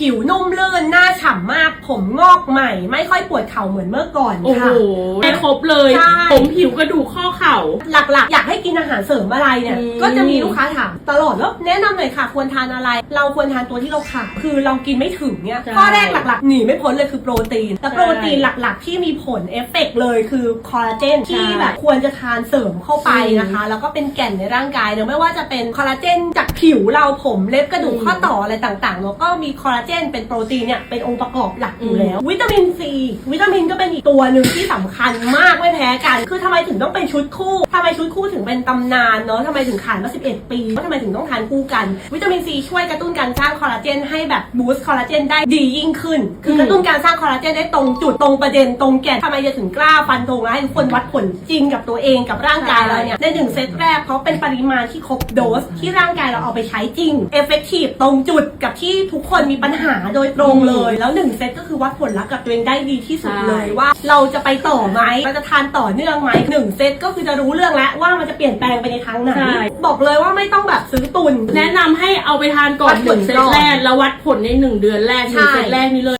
ผิวนุ่มลื่นหน้าฉ่ำมาก ผมงอกใหม่ ไม่ค่อยปวดเข่าเหมือนเมื่อก่อนโอ้โหค่ะ ได้ครบเลย ใช่ ผมผิวกระดูกข้อเข่า หลักๆ อยากให้กินอาหารเสริมอะไรเนี่ย อืม ก็จะมีลูกค้าถามตลอดแล้วแนะนำหน่อยค่ะ ควรทานอะไร เราควรทานตัวที่เราขาดคือเรากินไม่ถึงเนี่ย ใช่ข้อแรกหลักๆ หนีไม่พ้นเลยคือโปรตีน แต่ใช่โปรตีนหลักๆ ที่มีผลเอฟเฟกต์เลยคือคอลลาเจนใช่ที่แบบควรจะทานเสริมเข้าไปนะคะ แล้วก็เป็นแก่นในร่างกายเนอะไม่ว่าจะเป็นคอลลาเจนจาก ผิวเราผมเล็บกระดูกข้อต่ออะไรต่างๆแล้วก็มีคอลลาเจนเป็นโปรตีนเนี่ยเป็นองค์ประกอบหลักอยู่แล้ว วิตามินซีวิตามินก็เป็นอีกตัวหนึ่งที่สำคัญมากไม่แพ้กัน คือทำไมถึงต้องเป็นชุดคู่ ไมชุดคู่ถึงเป็นตำนานเนาะทำไมถึงขายมา 11 ปีว่าทำไมถึงต้องทานคู่กัน วิตามินซีช่วยกระตุ้นการสร้างคอลลาเจนให้แบบบูสต์คอลลาเจนได้ดียิ่งขึ้น คือมกระตุ้นการสร้างคอลลาเจนได้ตรงจุดตรงประเด็นตรงแก่นทำไมจะถึงกล้าฟันธงและให้ทุกคนวัดผลจริงกับตัวเองกับร่างกายเราเนี่ยในหนึ่งเซตแรกเพราะเป็นปริมาณที่ครบโดสที่ร่างกายเราเอาไปใช้จริงเอฟเฟกตีฟตรงจุดกับที่ทุกคนมีปัญหาโดยตรงเลย แล้วหนึ่งเซตก็คือวัดผลลัพธ์กับตัวเองได้ดีที่สุดเลยใช่ว่า เราจะไปต่อไหมเราจะทานต่อเนื่องไหมหนึ่งเซตก็คือจะรู้เรื่องแล้วว่ามันจะเปลี่ยนแปลงไปในทางไหนใช่ บอกเลยว่าไม่ต้องแบบซื้อตุน แนะนำให้เอาไปทานก่อนวัดหผลนึ่งเซตก่อนแรกแล้ววัดผลในหนึ่งเดือนแรกหนึ่งใช่ เซตแรกนี้เลย